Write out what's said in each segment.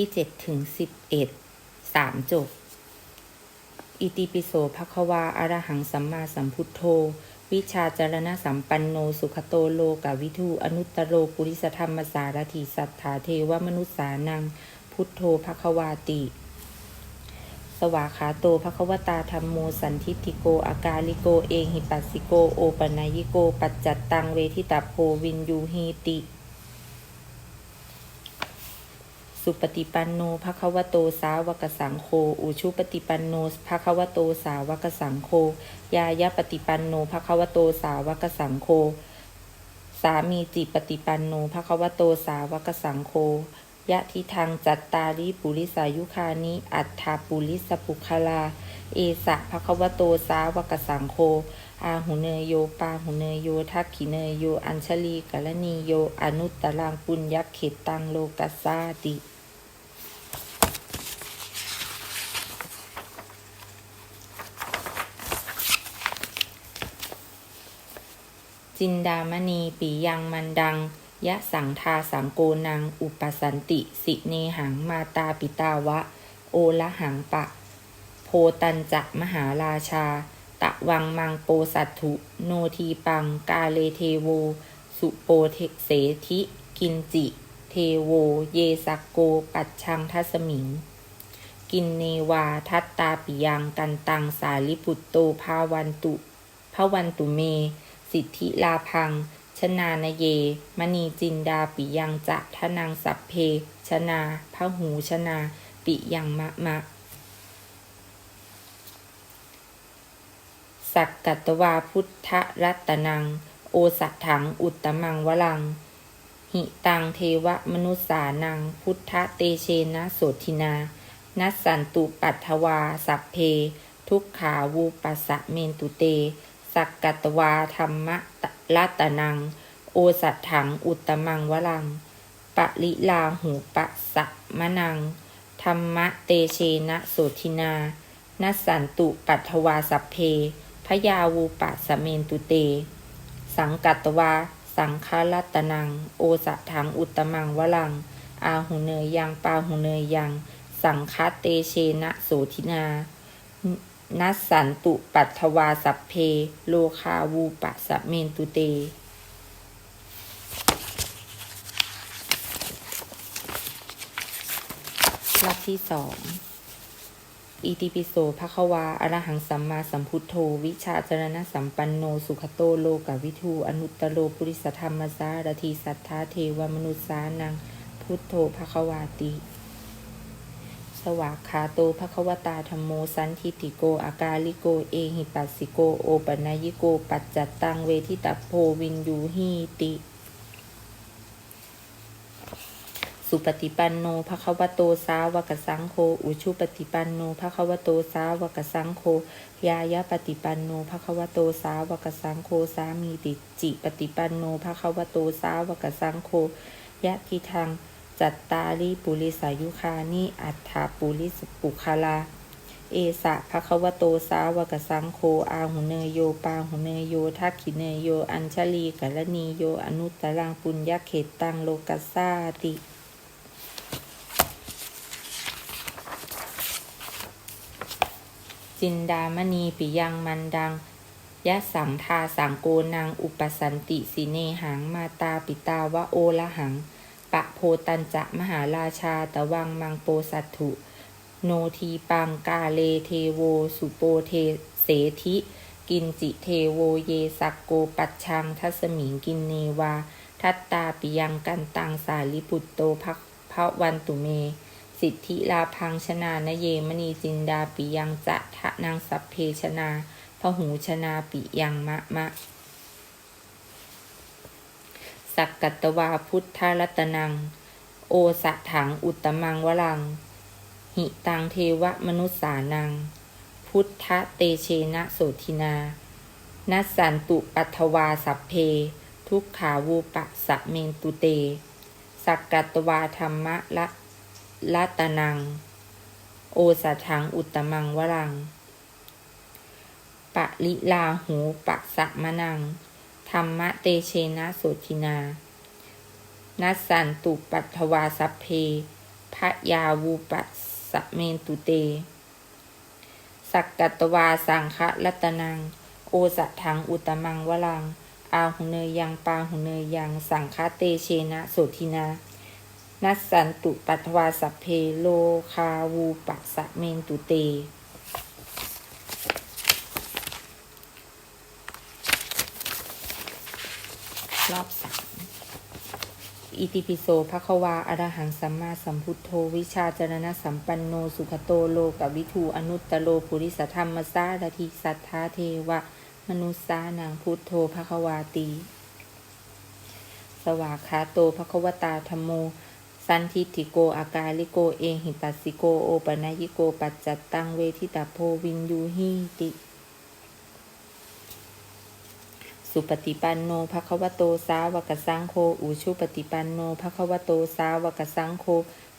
ที่เจ็ดถึงสิบเอ็ดสามจบ อิติปิโสภควาอรหังสัมมาสัมพุทโธ วิชาจารณะสัมปันโน สุขโตโลกาวิทูอนุตตโรปุริสธรรมสารถิสัทธาเทวมนุษสานัง พุทโธภควาติ สวาขาโตภควตาธรรมโมสันทิติโก อากาลิโกเอหิปัสสิโก โอปนายโก ปัจจัตตังเวทิตาโพวินยูหีติ สุปฏิปันโนภควโตสาวกสังโฆอุชุปฏิปันโนภควโตสาวกสังโฆยายะปฏิปันโนภควโตสาวกสังโฆสามีจิปฏิปันโนภควโตสาวกสังโฆยะทิทางจัตตาริปุริสายุคานิ อัฏฐาปุริสปุคลา เอสะภควโตสาวกสังโฆอาหุเนยโยปาหุเนยโยทักขิเนยโย อัญชลีกลนีโย อนุตตรังปุญญเขตตังโลกัสสาติ จินดามณีปียังมันดัง ยะสังทาสังโกนัง อุปสันติ สิเนหังมาตาปิตาวะ โอละหังปะ โพตันจะมหาราชา ตะวังมังโปสัตถุ โนทีปัง กาเลเทโว สุโปเทเสธิ กินจิ เทโว เยสักโก ปัจชังทัสมิง กินเนวาทัตตาปิยังกันตังสาลิปุตโตภาวันตุภาวันตุเม สิทธิลาพัง ชนานเย มณีจินดาปิยังจะทนังสัพเพ ชนาพะหูชนา ปิยังมะมะสักกัตวาพุทธรัตนัง โอสัตถังอุตตมังวลัง หิตังเทวมนุษานัง พุทธเตเชนะโสทินา นัสสันตุปัทวาสัพเพ ทุกขาวูปัสสะเมนตุเต สักกัตวาธรรมะรัตนัง โอสัตถังอุตมังวลัง ปะลิลาหูปะสะมะนัง ธรรมะเตเชนะโสทินานัสสันตุปัทวาสัพเพพยาวูปะสะเมนตุเต สังกัตวา สังฆรัตนัง โอสัตถังอุตมังวลัง อาหุเนยยังปาหุเนยยัง สังคเตเชนะโสทินา นัสสันตุปัทวาสัพเพ โลคาวูปะสะเมนตุเตรอบที่สองอิติปิโสภควาอรหังสัมมาสัมพุทโธ วิชาจรณะสัมปันโน สุขโตโลกวิทูอนุตตโรปุริสธรรมสารทีสัทธาเทวมนุษสานัง พุทโธภควาติ สวากขาโตภควตาธรรมโมสันทิติโก อากาลิโก เอหิปัสสิโก โอปนายโก ปัจจัตตังเวทิตาโพวินยูหีติสุปฏิปันโนภควโตสาวกสังโฆ อุชุปฏิปันโนภควโตสาวกสังโฆ ยายะปฏิปันโนภควโตสาวกสังโฆ สามีติจิปฏิปันโนภควโตสาวกสังโฆยะทิทัง จัตตาริปุริสายุคานิอัฏฐาปุริสปุคลา เอสะภควโตสาวกสังโฆอาหุเนยโยปาหุเนยโยทักขิเนยโย อัญชลีกัลนีโย อนุตตรังปุญญเขตตังโลกัสสาติจินดามณีปิยังมันดังยะสังทาสังโกนังอุปสันติสิเนหังมาตาปิตาวะโอละหัง ปะโพตันจะมหาราชาตะวังมังโปสัตถุ โนทีปังกาเลเทโว สุโปเทเสธิ กินจิเทโวเยสักโกปัจชัง ทัสมิงกินเนวา ทัตตาปิยังกันตังสาลิปุตโตภพระวันตุเม สิทธิลาพังชนานเยมณีจินดาปิยังจะทะนางสัพเพชนาพหูชนาปิยังมะมะ สักกัตวาพุทธรัตนัง โอสะถังอุตมังวลัง หิตังเทวมนุษสานัง พุทธเตเชนะโสทินานัสสันตุปัทวาสัพเพ ทุกขาวูปะสะเมนตุเต สักกัตวาธรรมะละลัตนัง โอสะถังอุตตมังวรังปะลิลาหูปะสะมะนัง ธรรมะเตเชนะโสทินา นัสสันตุปัทวาสัพเพพระยาวูปัสสะเมนตุเต สักกัตวาสังคะรัตนัง โอสะทังอุตมังวลัง อาหุเนยยังปาหุเนยยัง สังฆเตเชนะโสทินา นัสสันตุปัทวาสัพเพโลคาวูปัสสะเมนตุเต รอบสามอิติปิโสภควาอรหังสัมมาสัมพุทโธวิชาจรณะสัมปันโน สุขโตโลกวิทูอนุตตโลปุริสธรรมสาดทิสัทธาเทวะ มนุสานังพุทโธภควาตี สวากขาโตภควตาธรมโม สันทิฏฐิโกอากาลิโกเอหิปัสสิโกโอปนยิโกปัจจัตตังเวทิตาโพวินยูหิติ สุปฏิปันโนภควโตสาวกสังโฆอุชุปฏิปันโนภควโตสาวกสังโฆ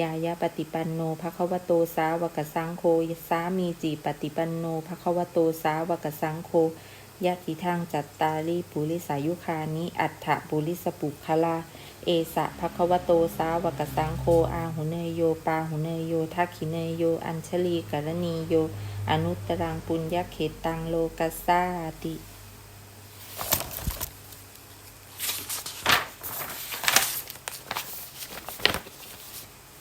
ยายาปฏิปันโนภควโตสาวกสังโฆสามีจีปฏิปันโนภควโตสาวกสังโฆยะติทางจัตตาลีปุริสายุคานิอัฏฐปุริสปุคลา เอสะภควโตสาวกสังโฆอาหุเนยโยปาหุเนยโยทักขิเนยโย อัญชลีกรณีโย อนุตตรังปุญญเขตังโลกัสสาติ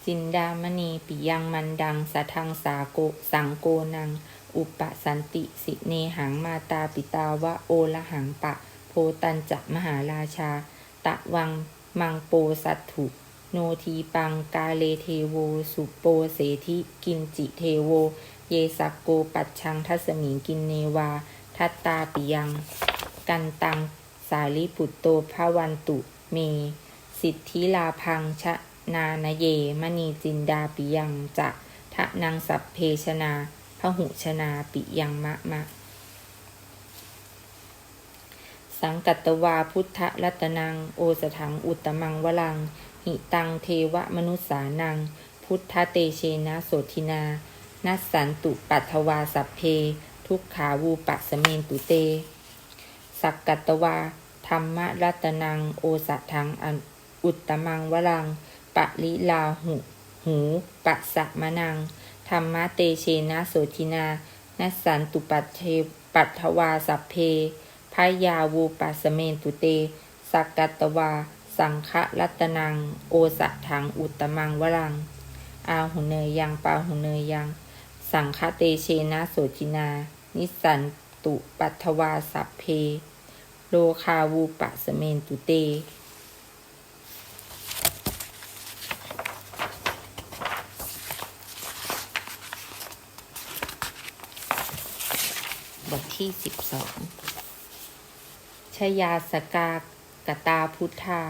จินดามณีปิยังมันดังสะทังสาโกสังโกนัง อุปสันติสิเนหังมาตาปิตาวะโอละหังปะ โพตันจะมหาราชา ตะวังมังโปสัตถุโนทีปังกาเลเทโว สุโปเสธิกินจิเทโว เยสักโกปัจชังทัสมิงกินเนวา ทัตตาปิยัง กันตัง สาลิปุตโตภวันตุเม สิทธิลาพังชะ นานเย มณีจินดาปิยังจะทะนังสัพเพชนาพหุชนาปิยังมะมะ สังกัตตวาพุทธรัตนัง โอสถังอุตมังวลัง หิตังเทวมนุสสานัง พุทธเตเชนะโสทินา นัสสันตุปัทวาสัพเพ ทุกขาวูปะสเมนตุเต สักกัตตวาธรรมรัตนัง โอสถังอุตตมังวลัง ปะลิลาหุ หูปัสะมะนัง ธรรมะเตเชนะโสทินานัสสันตุปัตเทปัทวาสัพเพพยาวูปัสเมนตุเต สักกัตวา สังฆรัตนัง โอสะถังอุตมังวลัง อาหุเนยยังปาหุเนยยัง สังฆเตเชนะโสทินา นิสสันตุปัทวาสัพเพ โลคาวูปัสเมนตุเต บ ที่สิบสองชยาสกากตาพุทธา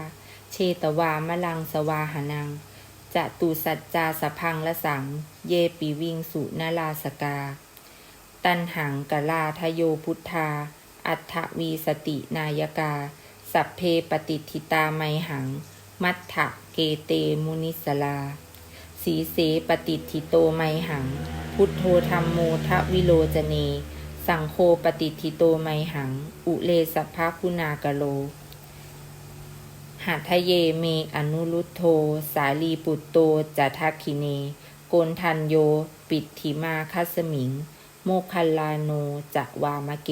เชตวามลังสวาหนังจะตุสัจจาสพังละสัง เยปิวิงสุนาลาสกา ตันหังกลาทโยพุทธา อัฏฐวีสตินายกา สัพเพปฏิทิตาไมหัง มัทธะเกเตมุนิสลา สีเสปฏิทิโตไมหัง พุทโธธรรมโมทวิโลจเน สังโฆปฏิทิโตไมหัง อุเลสัพพคุณากโล หัทะเยเมอนุรุตโธสาลีปุตโตจะทักขิเน โกนทันโย ปิดทิมาคัสมิง โมคัลลาโนจะวามะเก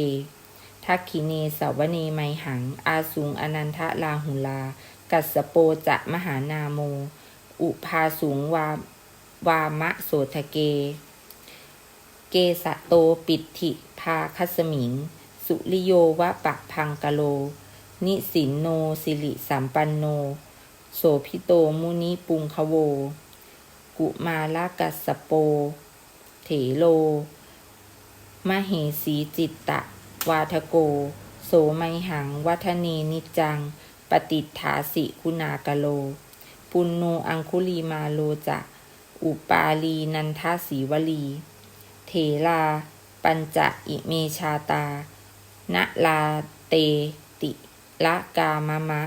ทักขิเนสวเนไมหัง อาสุงอนันทลาหุลา กัสโปจะมหานาโม อุพาสุงวาวามะโสทะเกเกสะโตปิดถิาคัสมิง สุริโยวะปะพังกะโล นิสินโนสิริสัมปันโน โสพิโตมุนิปุงคโว กุมาลากัสโป เถโล มเหสีจิตตะ วาทโก โสไมหัง วัฒเนนิจัง ปฏิฐาสิคุณากะโล ปุณโนอังคุลีมาโลจะ อุปาลีนันทสีวลี เถลา ปัญจะอิเมชาตา ณลาเตติละกามะมะ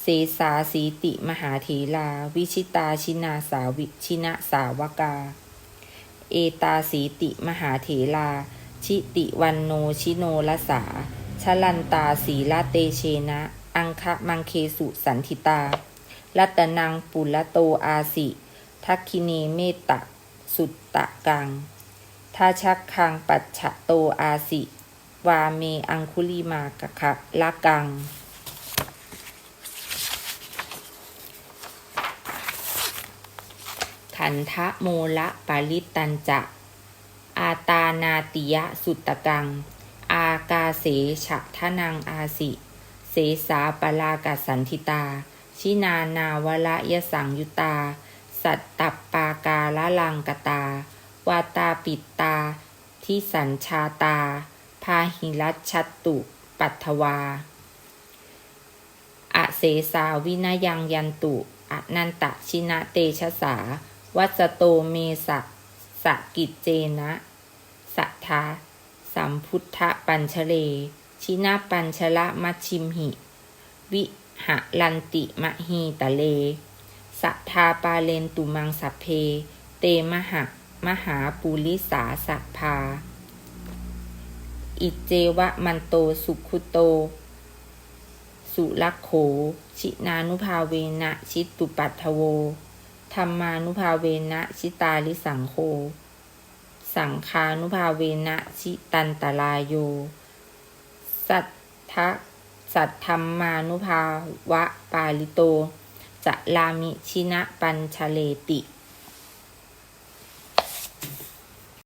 เสสาสีติมหาเถลา วิชิตาชินาสาวิชินะสาวกา เอตาสีติมหาเถลา ชิติวันโนชิโนลสาชลันตาสีลาเตเชนะ อังคะมังเคสุสันทิตา รัตนังปุละโตอาสิทักคิเนเมตตะ สุตตะกัง ทาชักคังปัจฉะโตอาสิ วาเมอังคุลิมากะคะละกัง ขันทะโมละปาลิตันจะ อาตานาติยะสุตตะกัง อากาเสฉะทะนังอาสิ เสสาปลากสันทิตา ชินานาวละยสังยุตา สัตตปปากาละลังกตา วาตาปิตตาทิสัญชาตา พาหิรัชัตตุ ปัทถวา อเสสาวินยังยันตุอนันตะชินะเตชะสา วัสโตเมสะสะกิจเจนะสัทธาสัมพุทธปัญชเล ชินาปัญชละมัชิมหิ วิหะลันติมะฮีตะเล สัทธาปาเลนตุมังสัพเพ เตมหะ มหาปุริสาสัพพาอิเจวะมันโตสุขุโต สุลักโข ชินานุภาเวนะชิตตุปัทถโว ธรรมานุภาเวนะชิตาลิสังโฆสังคานุภาเวนะชิตันตรายโย สัทธะสัทธรรมานุภาวะปาลิโต จะลามิชินะปัญชเลติ